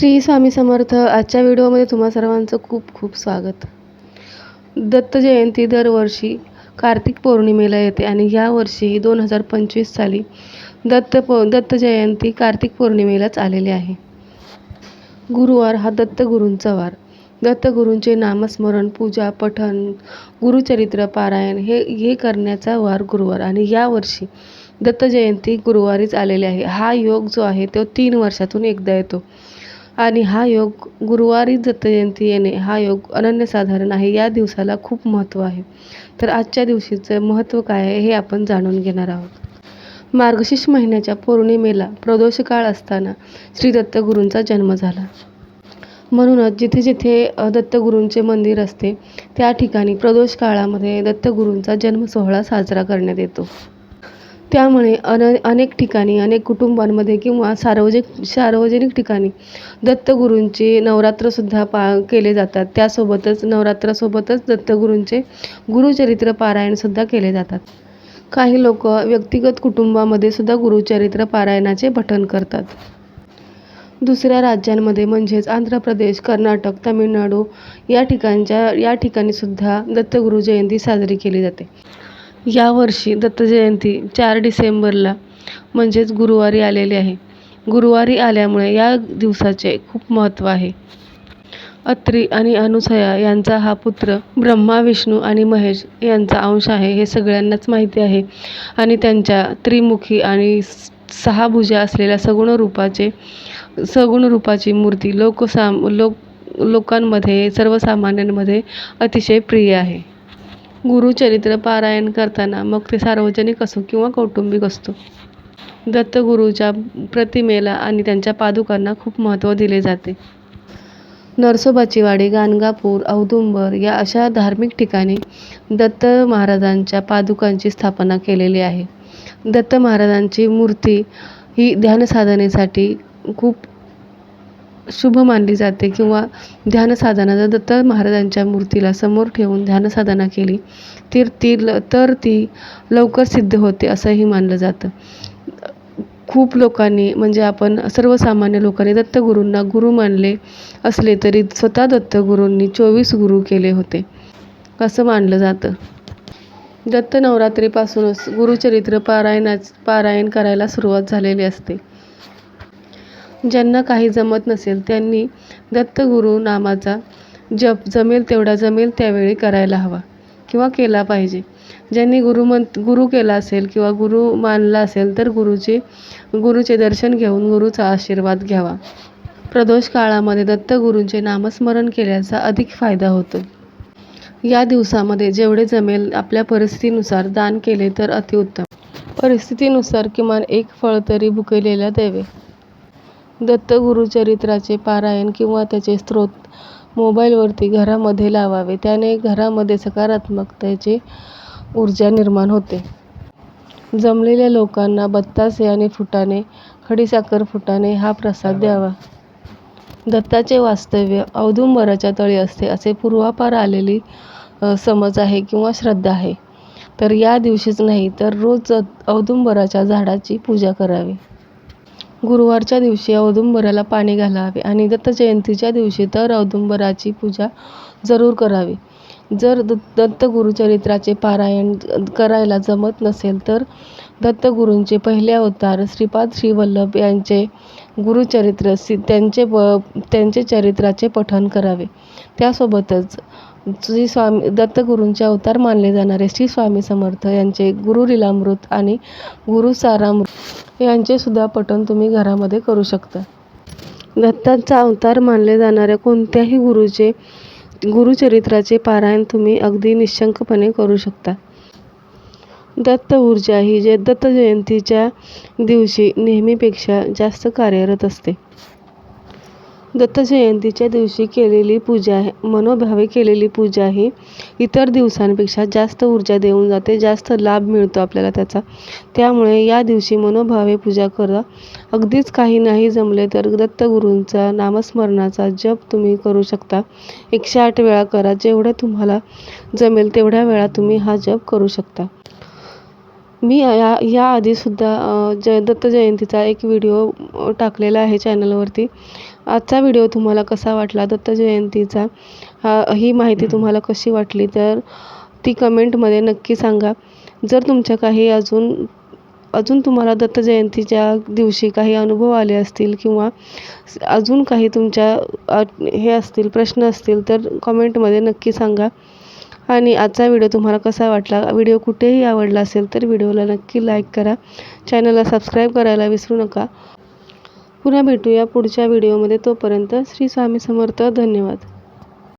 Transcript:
श्री स्वामी समर्थ आजच्या व्हिडिओमध्ये तुम्हा सर्वांचं खूप खूप स्वागत. दत्त जयंती दरवर्षी कार्तिक पौर्णिमेला येते आणि यावर्षी दोन हजार पंचवीस साली दत्त पौ दत्त जयंती कार्तिक पौर्णिमेलाच आलेली आहे. गुरुवार हा दत्तगुरूंचा वार. दत्तगुरूंचे नामस्मरण पूजा पठण गुरुचरित्र पारायण हे हे करण्याचा वार गुरुवार आणि यावर्षी दत्त जयंती गुरुवारीच आलेली आहे. हा योग जो आहे तो तीन वर्षातून एकदा येतो. आणि हा योग गुरुवारी दत्त जयंती येणे हा योग अनन्यसाधारण आहे. या दिवसाला खूप महत्त्व आहे. तर आजच्या दिवशीचं महत्त्व काय आहे हे आपण जाणून घेणार आहोत. मार्गशीर्ष महिन्याच्या पौर्णिमेला प्रदोष काळ असताना श्री दत्तगुरूंचा जन्म झाला. म्हणूनच जिथे जिथे दत्तगुरूंचे मंदिर असते त्या ठिकाणी प्रदोष काळामध्ये दत्तगुरूंचा जन्म सोहळा साजरा करण्यात येतो. त्यामुळे अन अनेक ठिकाणी अनेक कुटुंबांमध्ये किंवा सार्वजनिक सार्वजनिक ठिकाणी दत्तगुरूंचे नवरात्रसुद्धा पा केले जातात. त्यासोबतच नवरात्रासोबतच दत्तगुरूंचे गुरुचरित्र पारायणसुद्धा केले जातात. काही लोक व्यक्तिगत कुटुंबामध्ये सुद्धा गुरुचरित्र पारायणाचे पठण करतात. दुसऱ्या राज्यांमध्ये म्हणजेच आंध्र प्रदेश कर्नाटक तामिळनाडू या ठिकाणच्या या ठिकाणीसुद्धा दत्तगुरू जयंती साजरी केली जाते. यावर्षी दत्तजयंती चार डिसेंबरला म्हणजेच गुरुवारी आलेली आहे. गुरुवारी आल्यामुळे या दिवसाचे खूप महत्त्व आहे. अत्री आणि अनुसया यांचा हा पुत्र ब्रह्मा विष्णू आणि महेश यांचा अंश आहे हे सगळ्यांनाच माहिती आहे आणि त्यांच्या त्रिमुखी आणि सहा भुजा असलेल्या सगुण रूपाचे सगुण रूपाची मूर्ती लोकसाम लोक लोकांमध्ये सर्वसामान्यांमध्ये अतिशय प्रिय आहे. गुरुचरित्र पारायण करताना मग ते सार्वजनिक असो किंवा कौटुंबिक असतो. दत्तगुरूच्या प्रतिमेला आणि त्यांच्या पादुकांना खूप महत्त्व दिले जाते. नरसोबाची वाडी गाणगापूर औदुंबर या अशा धार्मिक ठिकाणी दत्त महाराजांच्या पादुकांची स्थापना केलेली आहे. दत्त महाराजांची मूर्ती ही ध्यानसाधनेसाठी खूप शुभ मानली जाते किंवा ध्यानसाधना जर दत्त महाराजांच्या मूर्तीला समोर ठेवून ध्यानसाधना केली तर ती ल तर ती लवकर सिद्ध होते असंही मानलं जातं. खूप लोकांनी म्हणजे आपण सर्वसामान्य लोकांनी दत्तगुरूंना गुरु मानले असले तरी स्वतः दत्तगुरूंनी चोवीस गुरु केले होते असं मानलं जातं. दत्त नवरात्रीपासूनच गुरुचरित्र पारायणाच पारायण करायला सुरुवात झालेली असते. ज्यांना काही जमत नसेल त्यांनी दत्तगुरू नामाचा जप जमेल तेवढा जमेल त्यावेळी करायला हवा किंवा केला पाहिजे. ज्यांनी गुरुमं गुरु केला असेल किंवा गुरु मानला असेल तर गुरुचे गुरुचे दर्शन घेऊन गुरुचा आशीर्वाद घ्यावा. प्रदोष काळामध्ये दत्तगुरूंचे नामस्मरण केल्याचा अधिक फायदा होतो. या दिवसामध्ये जेवढे जमेल आपल्या परिस्थितीनुसार दान केले तर अतिउत्तम. परिस्थितीनुसार किमान एक फळ तरी भुकेलेला द्यावे दत्तगुरुचरित्राचे पारायण किंवा त्याचे स्त्रोत मोबाईलवरती घरामध्ये लावावे. त्याने घरामध्ये सकारात्मकतेची ऊर्जा निर्माण होते. जमलेल्या लोकांना बत्तासे आणि फुटाणे खडीसाखर फुटाणे हा प्रसाद द्यावा. दत्ताचे वास्तव्य औदुंबराच्या तळी असते असे पूर्वापार आलेली समज आहे किंवा श्रद्धा आहे. तर या दिवशीच नाही तर रोज औदुंबराच्या झाडाची पूजा करावी. गुरुवारच्या दिवशी औदुंबराला पाणी घालावे आणि दत्त जयंतीच्या दिवशी तर औदुंबराची पूजा जरूर करावी. जर द दत्तगुरुचरित्राचे पारायण करायला जमत नसेल तर दत्तगुरूंचे पहिले अवतार श्रीपाद श्रीवल्लभ यांचे गुरुचरित्र सि त्यांचे प त्यांचे चरित्राचे पठण करावे. त्यासोबतच श्री स्वामी दत्तगुरूंचे अवतार मानले जाणारे श्री स्वामी समर्थ यांचे गुरुलीलामृत आणि गुरुसारामृत यांचे सुद्धा पठण तुम्ही घरामध्ये करू शकता. दत्तांचा अवतार मानले जाणाऱ्या कोणत्याही गुरुचे गुरुचरित्राचे पारायण तुम्ही अगदी निशंकपणे करू शकता. दत्त ऊर्जा ही जे दत्त जयंतीच्या दिवशी नेहमीपेक्षा जास्त कार्यरत असते. दत्त जयंतीच्या दिवशी केलेली पूजा आहे. मनोभावे केलेली पूजा ही इतर दिवसांपेक्षा जास्त ऊर्जा देऊन जाते. जास्त लाभ मिळतो आपल्याला त्याचा. त्यामुळे या दिवशी मनोभावे पूजा करा. अगदीच काही नाही जमले तर दत्तगुरूंचा नामस्मरणाचा जप तुम्ही करू शकता. एकशे आठ वेळा करा. जेवढं तुम्हाला जमेल तेवढ्या वेळा तुम्ही हा जप करू शकता. मी या याआधीसुद्धा जय दत्त जयंतीचा एक व्हिडिओ टाकलेला आहे चॅनलवरती. आजचा व्हिडिओ तुम्हाला कसा वाटला? दत्त जयंतीचा हा ही माहिती तुम्हाला कशी वाटली? तर ती कमेंटमध्ये नक्की सांगा. जर तुमच्या काही अजून अजून तुम्हाला दत्त जयंतीच्या दिवशी काही अनुभव आले असतील किंवा अजून काही तुमच्या हे असतील प्रश्न असतील तर कमेंटमध्ये नक्की सांगा. आणि आजचा व्हिडिओ तुम्हाला कसा वाटला व्हिडिओ कुठेही आवडला असेल तर व्हिडिओला नक्की लाईक करा. चॅनलला सबस्क्राईब करायला विसरू नका. पुन्हा भेटूया पुढच्या व्हिडिओमध्ये. तोपर्यंत श्री स्वामी समर्थ. धन्यवाद.